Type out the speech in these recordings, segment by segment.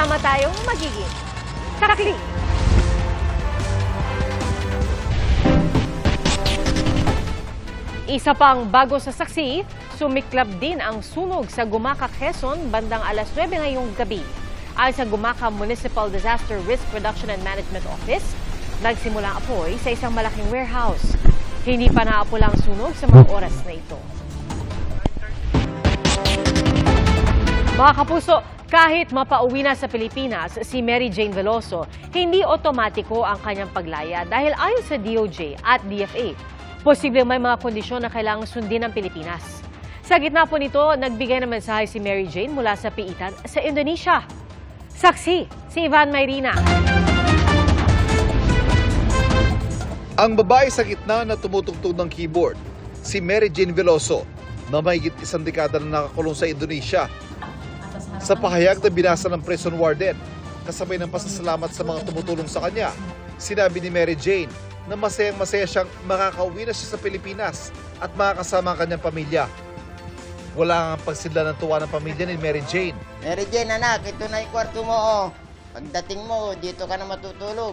Sama-sama tayong magiging karakli. Isa pang bago sa saksi, sumiklab din ang sunog sa Gumaca, Quezon bandang alas 9 ngayong gabi. Ayon sa Gumaca Municipal Disaster Risk Reduction and Management Office, nagsimula apoy sa isang malaking warehouse. Hindi pa naapula ang sunog sa mga oras na ito. Mga kapuso, kahit mapauwi na sa Pilipinas si Mary Jane Veloso, hindi otomatiko ang kanyang paglaya dahil ayon sa DOJ at DFA, posibleng may mga kondisyon na kailangang sundin ng Pilipinas. Sa gitna po nito, nagbigay ng mensahe si Mary Jane mula sa piitan sa Indonesia. Saksi, si Ivan Mayrina. Ang babae sa gitna na tumutugtog ng keyboard, si Mary Jane Veloso, na mahigit isang dekada na nakakulong sa Indonesia. Sa pahayag na binasa ng prison warden, kasabay ng pasasalamat sa mga tumutulong sa kanya, sinabi ni Mary Jane na masayang masaya siyang makakauwi na siya sa Pilipinas at makakasama ang kanyang pamilya. Wala ang pagsidla ng tuwa ng pamilya ni Mary Jane. Mary Jane, anak, ito na yung kwarto mo, oh. Pagdating mo, dito ka na matutulog.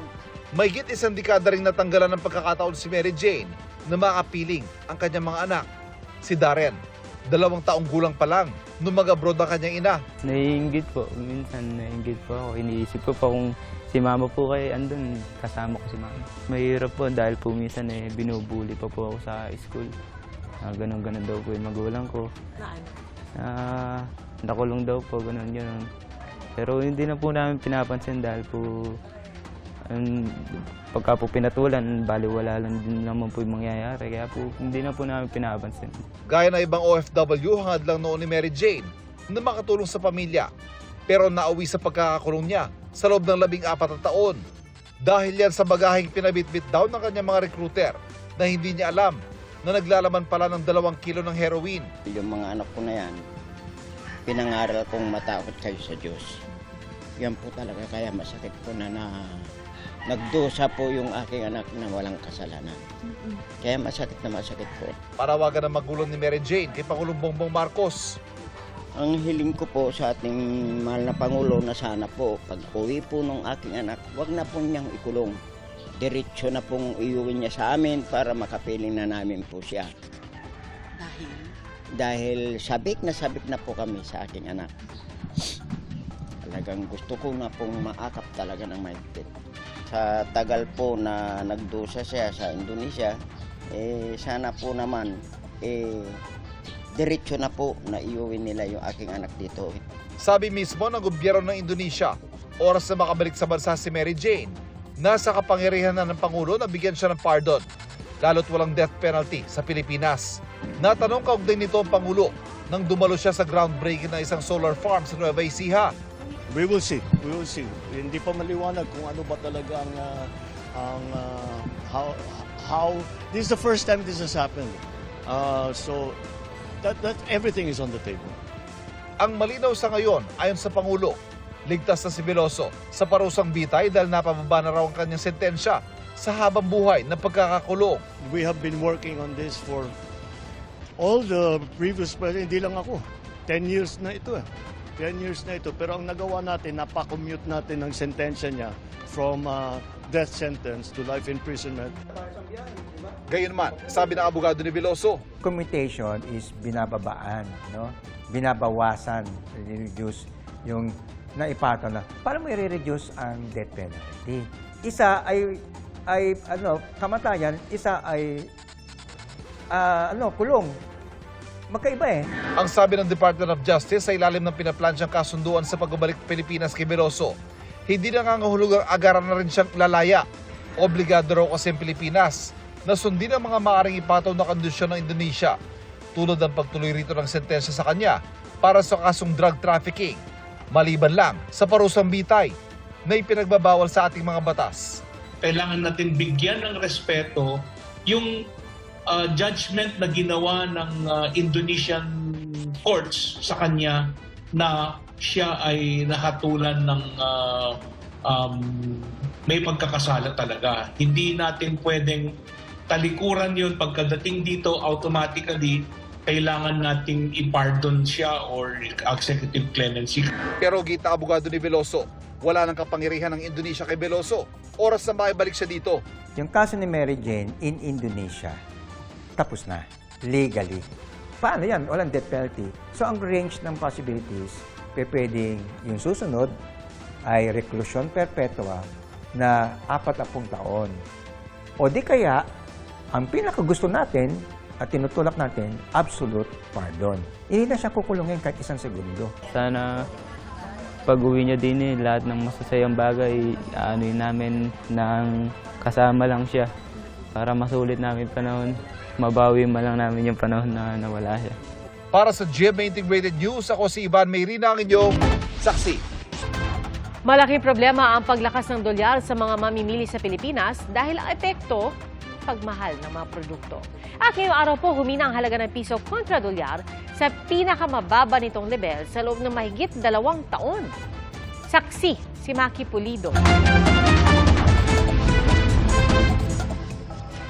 Mahigit isang dekada ring natanggalan ng pagkakataon si Mary Jane na makapiling ang kanyang mga anak. Si Darren, dalawang taong gulang pa lang nung mag-abroad ang kanyang ina. Naiingit po. Minsan naiingit po ako. Iniisip ko pa kung si mama po kay andun, kasama ko si mama. Mahirap po dahil po minsan eh, binubuli pa po ako sa school. Ah, ganun, ganun daw po yung magulang ko. Ah, nakulong daw po, ganun, ganun. Pero hindi na po namin pinapansin dahil po um, pagka po pinatulan, baliwala lang din naman po yung mangyayari. Kaya po hindi na po namin pinapansin. Gaya ng ibang OFW, hangad lang noon ni Mary Jane na makatulong sa pamilya. Pero nauwi sa pagkakakulong niya sa loob ng labing apat na taon. Dahil yan sa bagaheng pinabitbit daw ng kanyang mga recruiter na hindi niya alam na naglalaman pala ng dalawang kilo ng heroin. Yung mga anak ko na yan, pinangaral kong matakot kayo sa Diyos. Yan po talaga kaya masakit po na, na nagdusa po yung aking anak na walang kasalanan. Kaya masakit na masakit po. Parawagan ng magulang ni Mary Jane kay Pangulong Bongbong Marcos. Ang hiling ko po sa ating mahal na Pangulo na sana po, pag uwi po ng aking anak, wag na po niyang ikulong. Diretso na pong iuwi niya sa amin para makapiling na namin po siya. Dahil? Dahil sabik na sabik na po kami sa aking anak. Talagang gusto ko na pong maakap talaga ng mahigpit. Sa tagal po na nagdusa siya sa Indonesia, eh, sana po naman, eh, diretso na po na iuwi nila yung aking anak dito. Sabi mismo ng gobyerno ng Indonesia, oras na makabalik sa bansa si Mary Jane, nasa kapangyarihan na ng Pangulo na bigyan siya ng pardon, lalo't walang death penalty sa Pilipinas. Natanong kaugnay nito ang Pangulo nang dumalo siya sa groundbreaking ng isang solar farm sa Nueva Ecija. We will see. We will see. Hindi pa maliwanag kung ano ba talaga ang ah, ang ah, how how this is the first time this has happened. Uh, so that that everything is on the table. Ang malinaw sa ngayon, ayon sa Pangulo, ligtas na si Veloso sa parusang bitay dahil napababa na raw ang kanyang sentensya sa habang buhay na pagkakakulong. We have been working on this for all the previous president, hindi lang ako. 10 years na ito eh. 10 years na ito. Pero ang nagawa natin, napakommute natin ang sentensya niya from ah, death sentence to life imprisonment. Gayunman, sabi ng abogado ni Veloso, commutation is binababaan, no? Binabawasan, reduce yung naipato na. Paano mo i-reduce ang death penalty? Isa ay ay ano, kamatayan, isa ay ah, ano, kulong. Magkaiba eh. Ang sabi ng Department of Justice sa ilalim ng pinaplansyang kasunduan sa pagbabalik Pilipinas kay Veloso, hindi nangangahulugang agaran na rin siyang lalaya. Obligado raw kasi ang Pilipinas na sundin ang mga maaaring ipataw na kondisyon ng Indonesia tulad ng pagtuloy rito ng sentensya sa kanya para sa kasong drug trafficking. Maliban lang sa parusang bitay na ipinagbabawal sa ating mga batas. kailangan natin bigyan ng respeto yung uh, judgment na ginawa ng uh, Indonesian courts sa kanya na siya ay nahatulan ng uh, um, may pagkakasala talaga. Hindi natin pwedeng talikuran yun pagkadating dito automatically kailangan nating i-pardon siya or executive clemency. Pero gita abogado ni Veloso, Wala nang kapangyarihan ng Indonesia kay Veloso. Oras na makibalik siya dito. Yung kaso ni Mary Jane in Indonesia, tapos na. Legally. Paano yan? Walang death penalty. So, ang range ng possibilities, pwedeng yung susunod ay reclusion perpetua na apat na taon. O di kaya, ang pinakagusto natin at tinutulak natin, absolute pardon. Hindi na siya kukulungin kahit isang segundo. Sana pag uwi niya din eh, lahat ng masasayang bagay, ano namin ng kasama lang siya para masulit namin panahon. Mabawi man lang namin yung panahon na nawala siya. Para sa GMA Integrated News, ako si Ivan Mayrina, ang inyong saksi. Malaking problema ang paglakas ng dolyar sa mga mamimili sa Pilipinas dahil ang epekto pagmahal ng mga produkto. At ngayong araw po, humina ang halaga ng piso kontra dolyar sa pinakamababa nitong level sa loob ng mahigit dalawang taon. Saksi si Maki Pulido.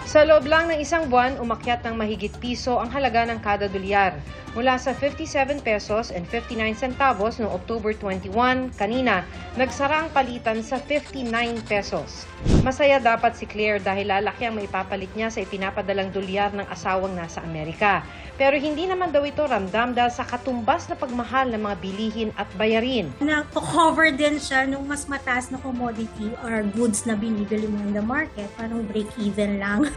Sa loob lang ng isang buwan, umakyat ng mahigit piso ang halaga ng kada dolyar. Mula sa 57 pesos and 59 centavos noong October 21, kanina, nagsara ang palitan sa 59 pesos. Masaya dapat si Claire dahil lalaki ang maipapalit niya sa ipinapadalang dolyar ng asawang nasa Amerika. Pero hindi naman daw ito ramdam dahil sa katumbas na pagmahal ng mga bilihin at bayarin. na-cover din siya nung mas mataas na commodity or goods na binibili mo in the market. Parang break-even lang.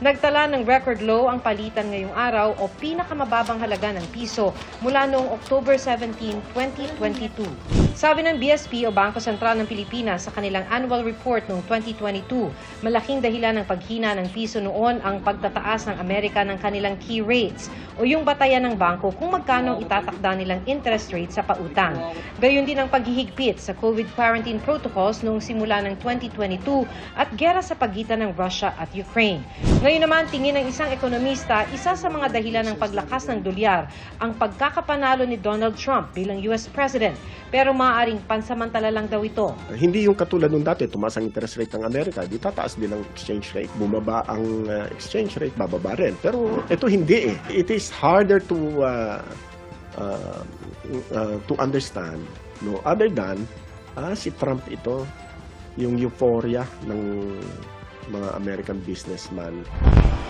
Nagtala ng record low ang palitan ngayong araw o pinakamababang halaga ng piso mula noong October 17, 2022. Sabi ng BSP o Bangko Sentral ng Pilipinas sa kanilang annual report noong 2022, malaking dahilan ng paghina ng piso noon ang pagtataas ng Amerika ng kanilang key rates o yung batayan ng bangko kung magkano itatakda nilang interest rate sa pautang. Gayon din ang paghihigpit sa COVID quarantine protocols noong simula ng 2022 at gera sa pagitan ng Russia at Ukraine. Ngayon naman, tingin ng isang ekonomista, isa sa mga dahilan ng paglakas ng dolyar ang pagkakapanalo ni Donald Trump bilang US President. Pero maaaring pansamantala lang daw ito. Hindi yung katulad nung dati, tumaas ang interest rate ng Amerika, di tataas din ang exchange rate. Bumaba ang uh, exchange rate, bababa rin. Pero ito hindi eh. It is harder to uh, uh, uh, to understand no other than ah, si Trump ito yung euphoria ng mga American businessman.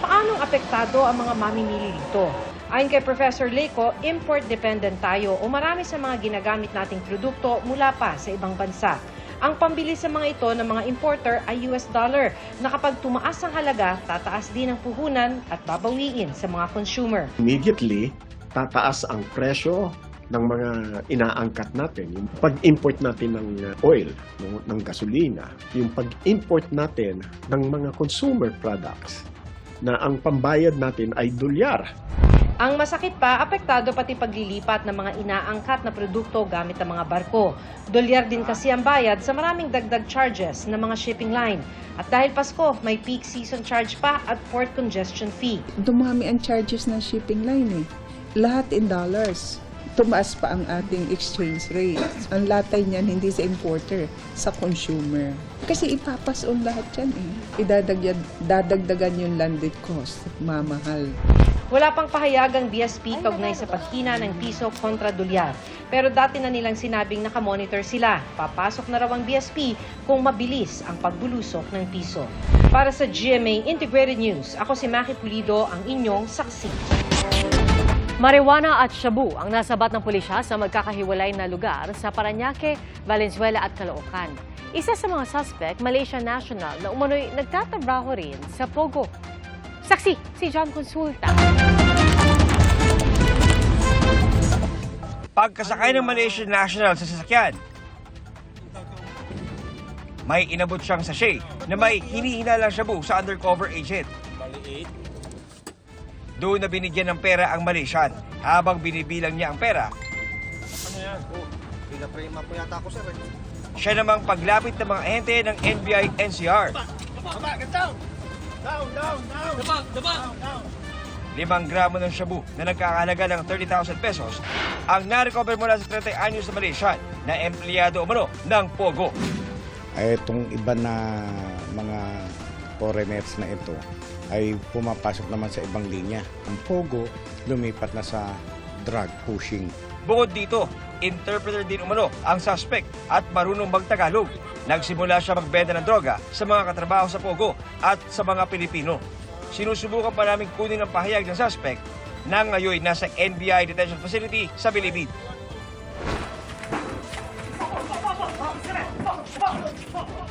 Paanong apektado ang mga mamimili dito? Ayon kay Professor Leco, import-dependent tayo o marami sa mga ginagamit nating produkto mula pa sa ibang bansa. Ang pambili sa mga ito ng mga importer ay US dollar na kapag tumaas ang halaga, tataas din ang puhunan at babawiin sa mga consumer. Immediately, tataas ang presyo ng mga inaangkat natin. Yung pag-import natin ng uh, oil, no, ng gasolina, yung pag-import natin ng mga consumer products na ang pambayad natin ay dolyar. Ang masakit pa, apektado pati paglilipat ng mga inaangkat na produkto gamit ang mga barko. Dolyar din kasi ang bayad sa maraming dagdag charges ng mga shipping line. At dahil Pasko, may peak season charge pa at port congestion fee. Dumami ang charges ng shipping line eh. Lahat in dollars. Tumaas pa ang ating exchange rate. Ang latay niyan hindi sa importer, sa consumer. Kasi ipapas on lahat yan eh. Idadagyan, dadagdagan yung landed cost. Mamahal. Wala pang pahayag ang BSP kaugnay sa paghina ng piso kontra dolyar. Pero dati na nilang sinabing nakamonitor sila. Papasok na raw ang BSP kung mabilis ang pagbulusok ng piso. Para sa GMA Integrated News, ako si Maki Pulido, ang inyong saksi. Marijuana at shabu ang nasabat ng pulisya sa magkakahiwalay na lugar sa Paranaque, Valenzuela at Caloocan. Isa sa mga suspect, Malaysian national na umano'y nagtatrabaho rin sa Pogo. Saksi, si John Consulta. Pagkasakay ng Malaysian national sa sasakyan, may inabot siyang sachet na may hinihinalang shabu sa undercover agent. Doon na binigyan ng pera ang Malaysian. Habang binibilang niya ang pera, siya namang paglapit ng mga ahente ng NBI NCR. Limang gramo ng shabu na nagkakahalaga ng 30,000 pesos ang narecover mula sa 30 anyos na Malaysian na empleyado umano ng Pogo. ay itong iba na mga foreigners na ito ay pumapasok naman sa ibang linya. Ang Pogo lumipat na sa drug pushing. Bukod dito, interpreter din umano ang suspect at marunong magtagalog. Nagsimula siya magbenta ng droga sa mga katrabaho sa Pogo at sa mga Pilipino. Sinusubukan pa namin kunin ang pahayag ng suspect na ngayon nasa NBI detention facility sa Bilibid.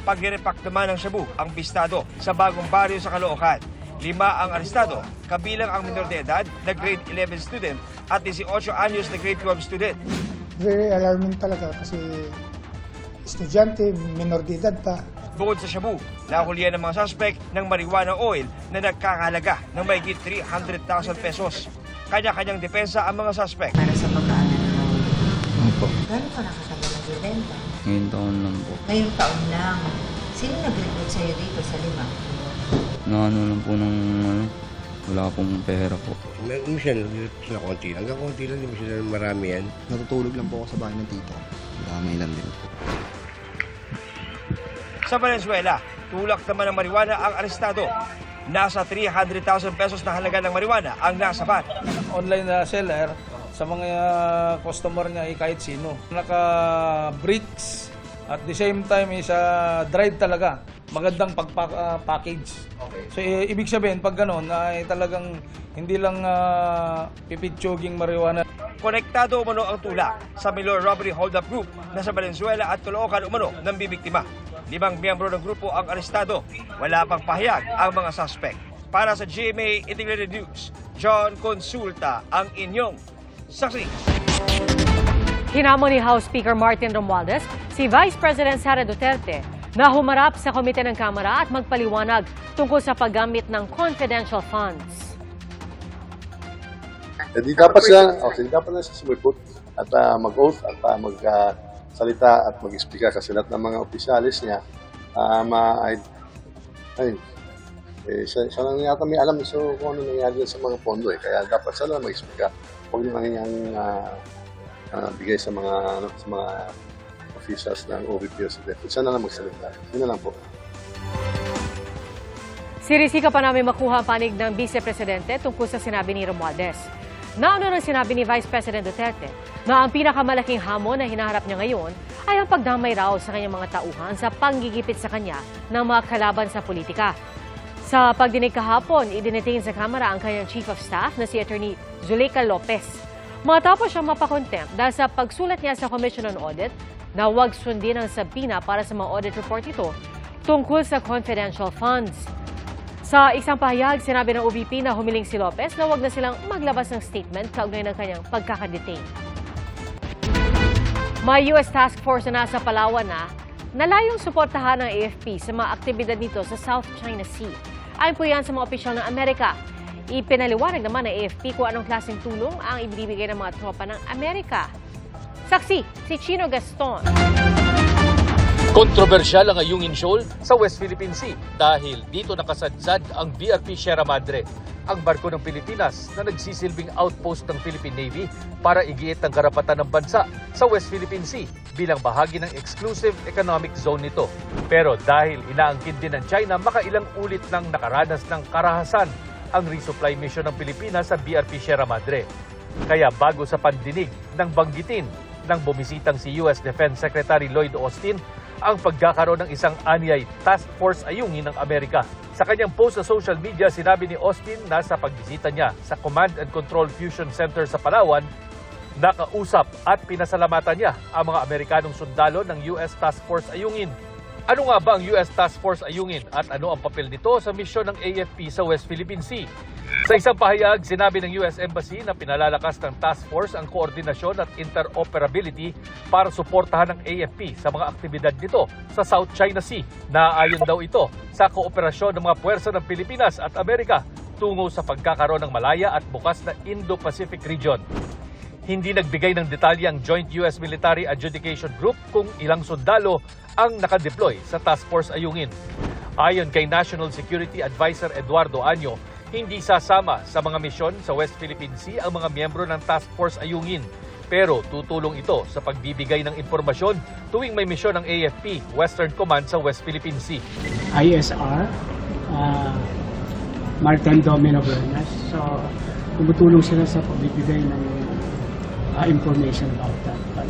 Pagrerepak naman ng Shabu ang bistado sa bagong baryo sa Caloocan. Lima ang arestado, kabilang ang minor de edad na grade 11 student at 18 anyos na grade 12 student. Very alarming talaga kasi estudyante, minor de edad pa. Bukod sa Shabu, nahulihan ng mga suspect ng marijuana oil na nagkakalaga ng mahigit 300,000 pesos. Kanya-kanyang depensa ang mga suspect. para sa pagkaanan ng Opo. Gano'n ka nakatagal nagbibenta? Ngayon taon lang po. Ngayong taon lang. Sino nag-recruit sa'yo dito sa lima? Naano lang po ng ano, wala pong pera po. May minsan, sila konti lang. Hanggang konti lang, hindi mo sila marami yan. Natutulog lang po ako sa bahay ng tito. Dami lang din po. Sa Venezuela, tulak naman ng marijuana ang arestado. Nasa 300,000 pesos na halaga ng marijuana ang nasabat. Online na seller, sa mga customer niya ay kahit sino. Naka-bricks at the same time is uh, dried talaga. Magandang pag-package. So i- ibig sabihin pag gano'n ay talagang hindi lang uh, pipitsuging marijuana. Konektado umano ang tulak sa Milor Robbery Hold-Up Group na sa Valenzuela at Caloocan umano ng bibiktima. Limang miyembro ng grupo ang arestado. Wala pang pahayag ang mga suspect. Para sa GMA Integrated News, John Consulta ang inyong saksi. Hinamon ni House Speaker Martin Romualdez si Vice President Sara Duterte na humarap sa komite ng Kamara at magpaliwanag tungkol sa paggamit ng confidential funds. Hindi dapat siya, oh, hindi dapat na siya sumipot at ah, mag-oath at uh, magsalita at mag-speak kasi lahat ng mga opisyalis niya, ah, ma, ay, ay, eh, siya, siya lang yata may alam so, kung ano nangyari sa mga pondo eh. Kaya dapat siya lang mag-speak. Huwag niyo lang niyang ah, bigay sa mga, ano, sa mga officials ng OVP o sa DepEd. Siya na lang magsalita. Yun na lang po. Sirisika pa namin makuha ang panig ng Vice Presidente tungkol sa sinabi ni Romualdez. Nauna nang sinabi ni Vice President Duterte na ang pinakamalaking hamon na hinaharap niya ngayon ay ang pagdamay raw sa kanyang mga tauhan sa panggigipit sa kanya ng mga kalaban sa politika. Sa pagdinig kahapon, idinitain sa Kamara ang kanyang Chief of Staff na si Attorney Zuleika Lopez. Matapos siyang mapakontempt dahil sa pagsulat niya sa Commission on Audit na huwag sundin ang sabina para sa mga audit report ito tungkol sa confidential funds. Sa isang pahayag, sinabi ng OVP na humiling si Lopez na huwag na silang maglabas ng statement kaugnay ng kanyang pagkakadetain. May US Task Force na nasa Palawan na nalayong suportahan ng AFP sa mga aktibidad nito sa South China Sea. Ayon po yan sa mga opisyal ng Amerika. Ipinaliwanag naman ng AFP kung anong klaseng tulong ang ibibigay ng mga tropa ng Amerika. Saksi, si Chino Gaston. Kontrobersyal ang Ayungin Shoal sa West Philippine Sea dahil dito nakasadsad ang BRP Sierra Madre, ang barko ng Pilipinas na nagsisilbing outpost ng Philippine Navy para igiit ang karapatan ng bansa sa West Philippine Sea bilang bahagi ng exclusive economic zone nito. Pero dahil inaangkin din ng China, makailang ulit nang nakaranas ng karahasan ang resupply mission ng Pilipinas sa BRP Sierra Madre. Kaya bago sa pandinig ng banggitin ng bumisitang si US Defense Secretary Lloyd Austin ang pagkakaroon ng isang anyay task force ayungin ng Amerika. Sa kanyang post sa social media, sinabi ni Austin na sa pagbisita niya sa Command and Control Fusion Center sa Palawan, nakausap at pinasalamatan niya ang mga Amerikanong sundalo ng US Task Force Ayungin. Ano nga ba ang US Task Force Ayungin at ano ang papel nito sa misyon ng AFP sa West Philippine Sea? Sa isang pahayag, sinabi ng US Embassy na pinalalakas ng task force ang koordinasyon at interoperability para suportahan ng AFP sa mga aktibidad nito sa South China Sea. Naayon daw ito sa kooperasyon ng mga puwersa ng Pilipinas at Amerika tungo sa pagkakaroon ng malaya at bukas na Indo-Pacific region. Hindi nagbigay ng detalye ang Joint US Military Adjudication Group kung ilang sundalo ang nakadeploy sa Task Force Ayungin. Ayon kay National Security Advisor Eduardo Anyo, hindi sasama sa mga misyon sa West Philippine Sea ang mga miyembro ng Task Force Ayungin. Pero tutulong ito sa pagbibigay ng impormasyon tuwing may misyon ng AFP, Western Command sa West Philippine Sea. ISR, uh, Maritime Domain Awareness. So, tumutulong sila sa pagbibigay ng uh, information about that. But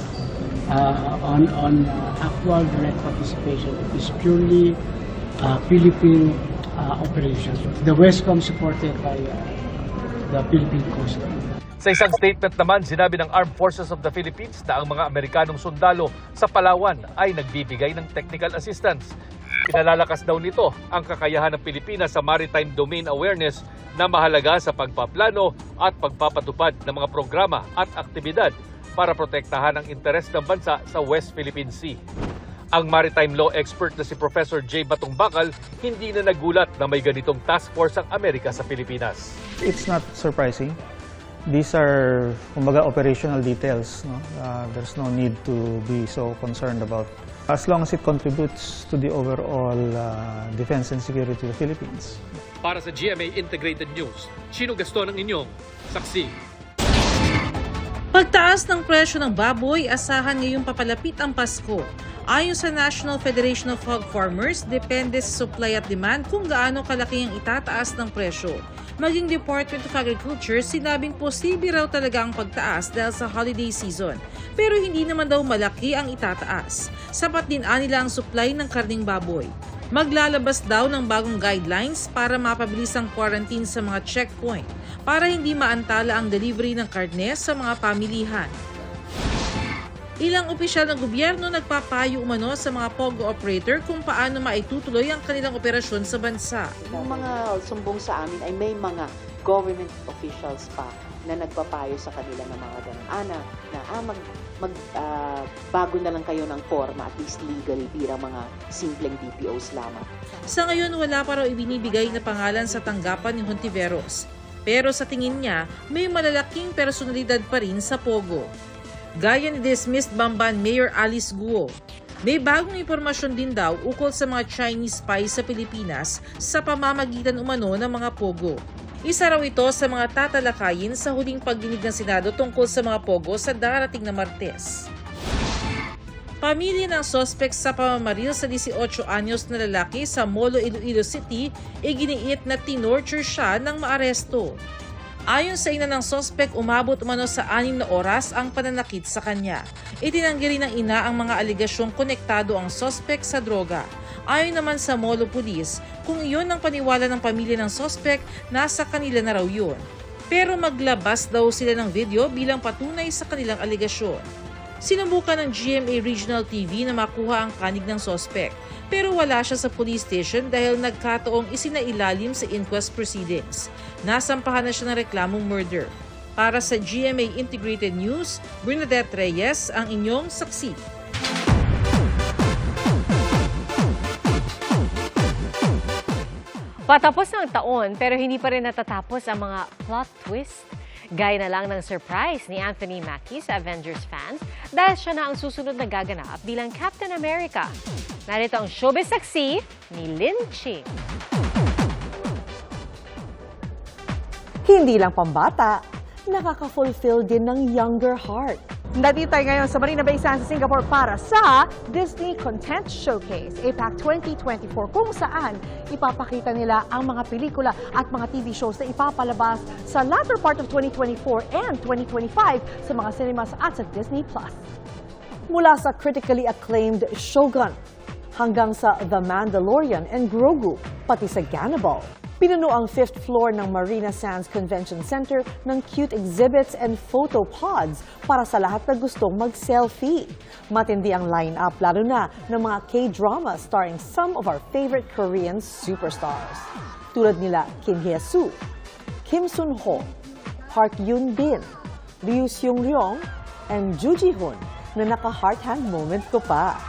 uh, on on uh, actual direct participation, it is purely uh, Philippine uh, operations. The Westcom supported by uh, the Philippine Coast Guard. Sa isang statement naman, sinabi ng Armed Forces of the Philippines na ang mga Amerikanong sundalo sa Palawan ay nagbibigay ng technical assistance. Pinalalakas daw nito ang kakayahan ng Pilipinas sa maritime domain awareness na mahalaga sa pagpaplano at pagpapatupad ng mga programa at aktibidad para protektahan ang interes ng bansa sa West Philippine Sea. Ang maritime law expert na si Professor J. Batong Bakal hindi na nagulat na may ganitong task force ang Amerika sa Pilipinas. It's not surprising. These are, kumbaga, operational details. No? Uh, there's no need to be so concerned about. As long as it contributes to the overall uh, defense and security of the Philippines. Para sa GMA Integrated News, Chino Gaston ang inyong saksi. Pagtaas ng presyo ng baboy, asahan ngayong papalapit ang Pasko. Ayon sa National Federation of Hog Farmers, depende sa supply at demand kung gaano kalaki ang itataas ng presyo. Maging Department of Agriculture, sinabing posible raw talaga ang pagtaas dahil sa holiday season. Pero hindi naman daw malaki ang itataas. Sapat din anila ang supply ng karning baboy. Maglalabas daw ng bagong guidelines para mapabilis ang quarantine sa mga checkpoint para hindi maantala ang delivery ng karne sa mga pamilihan. Ilang opisyal ng gobyerno nagpapayo umano sa mga POGO operator kung paano maitutuloy ang kanilang operasyon sa bansa. Yung mga sumbong sa amin ay may mga government officials pa na nagpapayo sa kanila ng mga ganun. Ana, na ah, mag, mag, ah, bago na lang kayo ng forma, at least legal, bilang mga simpleng DPOs lamang. Sa ngayon, wala pa raw ibinibigay na pangalan sa tanggapan ni Hontiveros. Pero sa tingin niya, may malalaking personalidad pa rin sa POGO. Gaya ni dismissed Bamban Mayor Alice Guo. May bagong impormasyon din daw ukol sa mga Chinese spies sa Pilipinas sa pamamagitan umano ng mga POGO. Isa raw ito sa mga tatalakayin sa huling pagdinig ng Senado tungkol sa mga POGO sa darating na Martes. Pamilya ng sospek sa pamamaril sa 18 anyos na lalaki sa Molo, Iloilo City, iginiit na tinorture siya ng maaresto. Ayon sa ina ng sospek, umabot umano sa anim na oras ang pananakit sa kanya. Itinanggi rin ng ina ang mga aligasyong konektado ang sospek sa droga. Ayon naman sa Molo Police, kung iyon ang paniwala ng pamilya ng sospek, nasa kanila na raw yun. Pero maglabas daw sila ng video bilang patunay sa kanilang aligasyon. Sinubukan ng GMA Regional TV na makuha ang kanig ng sospek pero wala siya sa police station dahil nagkataong isinailalim sa inquest proceedings. Nasampahan na siya ng reklamong murder. Para sa GMA Integrated News, Bernadette Reyes ang inyong saksi. Patapos ang taon pero hindi pa rin natatapos ang mga plot twist. Gaya na lang ng surprise ni Anthony Mackie sa Avengers fans dahil siya na ang susunod na gaganap bilang Captain America. Narito ang showbiz saksi ni Lin Ching. Hindi lang pambata, nakaka-fulfill din ng younger heart. Nandito tayo ngayon sa Marina Bay Sands, Singapore para sa Disney Content Showcase APAC 2024 kung saan ipapakita nila ang mga pelikula at mga TV shows na ipapalabas sa latter part of 2024 and 2025 sa mga cinemas at sa Disney+. Plus. Mula sa critically acclaimed Shogun hanggang sa The Mandalorian and Grogu, pati sa Gannibal. Pinuno ang fifth floor ng Marina Sands Convention Center ng cute exhibits and photo pods para sa lahat na gustong mag-selfie. Matindi ang line-up lalo na ng mga K-drama starring some of our favorite Korean superstars. Tulad nila Kim Hye-soo, Kim Sun-ho, Park Yoon-bin, Ryu Seung-ryong, and Ju Ji-hoon na naka-heart hand moment ko pa.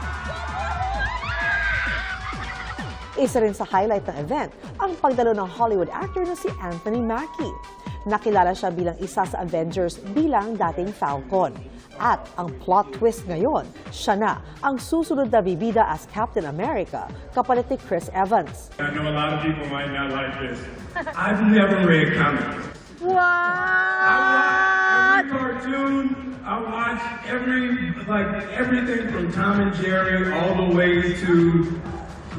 Isa rin sa highlight ng event ang pagdalo ng Hollywood actor na si Anthony Mackie. Nakilala siya bilang isa sa Avengers bilang dating Falcon. At ang plot twist ngayon, siya na ang susunod na bibida as Captain America kapalit ni Chris Evans. I know a lot of people might not like this. I've never read comics. What? I watch every cartoon. I watch every like everything from Tom and Jerry all the way to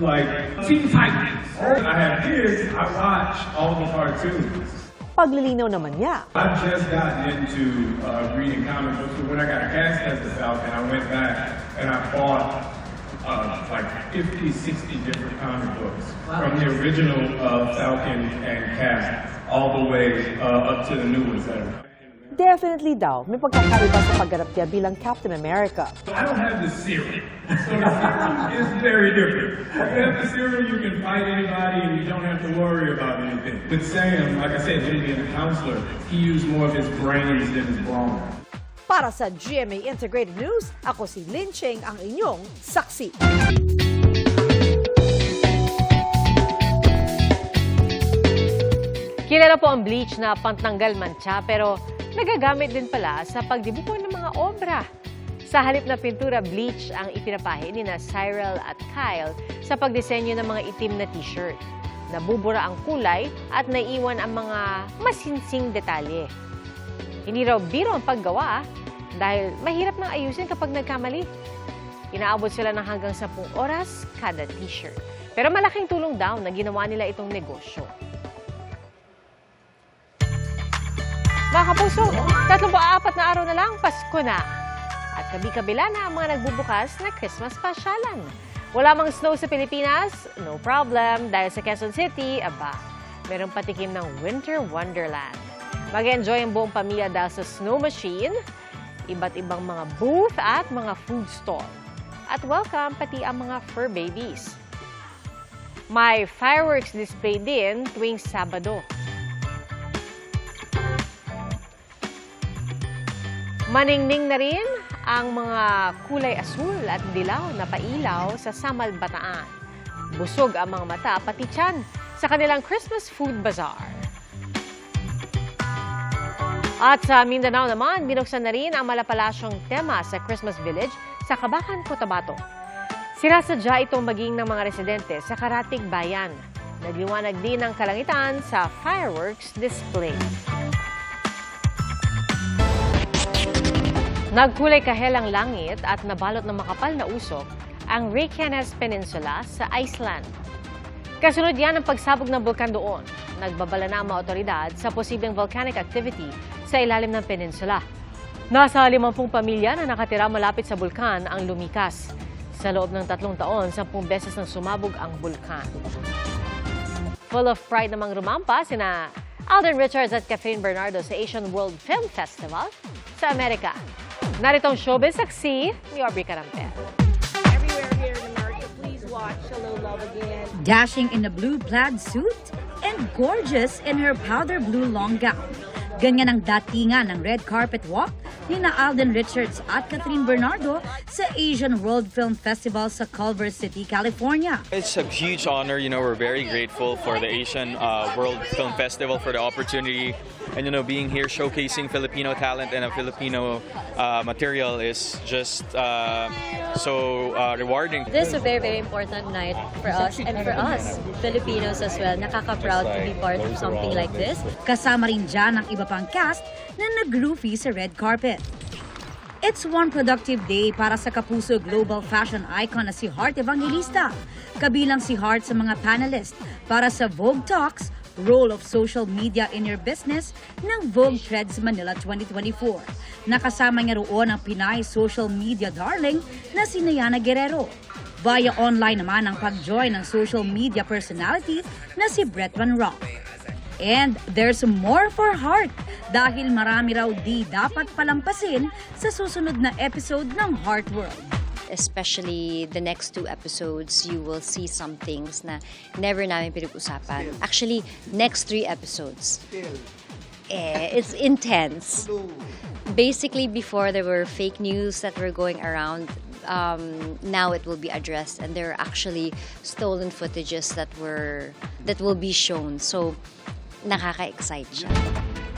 like Teen Titans. I have kids. I watch all the cartoons. paglilinaw naman niya. I've just gotten into uh, reading comic books, but when I got cast as the Falcon, I went back and I bought uh, like 50, 60 different comic books from the original uh, Falcon and cast all the way uh, up to the new ones that are. Definitely daw, may pagkakaiba sa pagganap niya bilang Captain America. I don't have the serum. So the serum is very different. If you have the serum, you can fight anybody and you don't have to worry about anything. With Sam, like I said, him being a counselor, he used more of his brains than his brawn. Para sa GMA Integrated News, ako si Lin Cheng, ang inyong saksi. Kilala po ang bleach na pantanggal mancha pero nagagamit din pala sa pagdibuko ng mga obra. Sa halip na pintura, bleach ang ipinapahi ni na Cyril at Kyle sa pagdisenyo ng mga itim na t-shirt. Nabubura ang kulay at naiwan ang mga masinsing detalye. Hindi raw biro ang paggawa dahil mahirap nang ayusin kapag nagkamali. Inaabot sila ng hanggang 10 oras kada t-shirt. Pero malaking tulong daw na ginawa nila itong negosyo. Mga kapuso, 34 na araw na lang, Pasko na. At kabi-kabila na ang mga nagbubukas na Christmas pasyalan. Wala mang snow sa Pilipinas? No problem, dahil sa Quezon City, aba, merong patikim ng Winter Wonderland. Mag-enjoy ang buong pamilya dahil sa snow machine, iba't ibang mga booth at mga food stall. At welcome pati ang mga fur babies. May fireworks display din tuwing Sabado. Maningning na rin ang mga kulay asul at dilaw na pailaw sa Samal Bataan. Busog ang mga mata pati tiyan sa kanilang Christmas Food Bazaar. At sa Mindanao naman, binuksan na rin ang malapalasyong tema sa Christmas Village sa Kabakan, Cotabato. Sinasadya itong maging ng mga residente sa Karatig Bayan. Nagliwanag din ang kalangitan sa fireworks display. Nagkulay kahel ang langit at nabalot ng makapal na usok ang Reykjanes Peninsula sa Iceland. Kasunod yan ang pagsabog ng bulkan doon. Nagbabala na ang mga otoridad sa posibleng volcanic activity sa ilalim ng peninsula. Nasa 50 pamilya na nakatira malapit sa bulkan ang lumikas. Sa loob ng tatlong taon, 10 beses nang sumabog ang bulkan. Full of pride namang rumampa sina Alden Richards at Catherine Bernardo sa Asian World Film Festival sa Amerika. Narito ang showbiz saksi ni Aubrey Carampel. Dashing in a blue plaid suit and gorgeous in her powder blue long gown. Ganyan ang datingan ng red carpet walk ni na Alden Richards at Catherine Bernardo sa Asian World Film Festival sa Culver City, California. It's a huge honor. You know, we're very grateful for the Asian uh, World Film Festival for the opportunity. And, you know, being here showcasing Filipino talent and a Filipino uh, material is just uh, so uh, rewarding. This is a very, very important night for us and for us, Filipinos as well. Nakaka-proud to be part of something like this. Kasama rin dyan ang iba pang cast na nag-groovy sa red carpet. It's one productive day para sa kapuso global fashion icon na si Heart Evangelista. Kabilang si Heart sa mga panelist para sa Vogue Talks, Role of Social Media in Your Business ng Vogue Trends Manila 2024. Nakasama niya roon ang Pinay social media darling na si Nayana Guerrero. Via online naman ang pag-join ng social media personality na si Brett Van Rock. And there's more for Heart dahil marami raw di dapat palampasin sa susunod na episode ng Heart World. Especially the next two episodes, you will see some things na never namin pinag-usapan. Actually, next three episodes. Eh, it's intense. Basically, before there were fake news that were going around, um, now it will be addressed, and there are actually stolen footages that were that will be shown. So, nakaka-excite siya.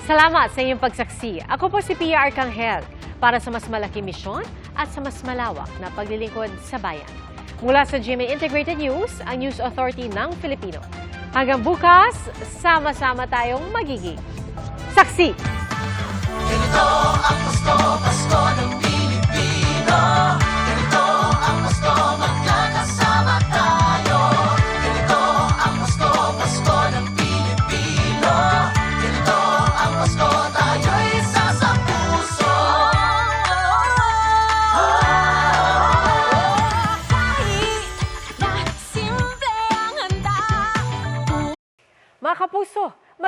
Salamat sa inyong pagsaksi. Ako po si Pia Arcangel para sa mas malaking misyon at sa mas malawak na paglilingkod sa bayan. Mula sa GMA Integrated News, ang News Authority ng Filipino. Hanggang bukas, sama-sama tayong magiging saksi. Ganito ang Pasko, Pasko ng Pilipino.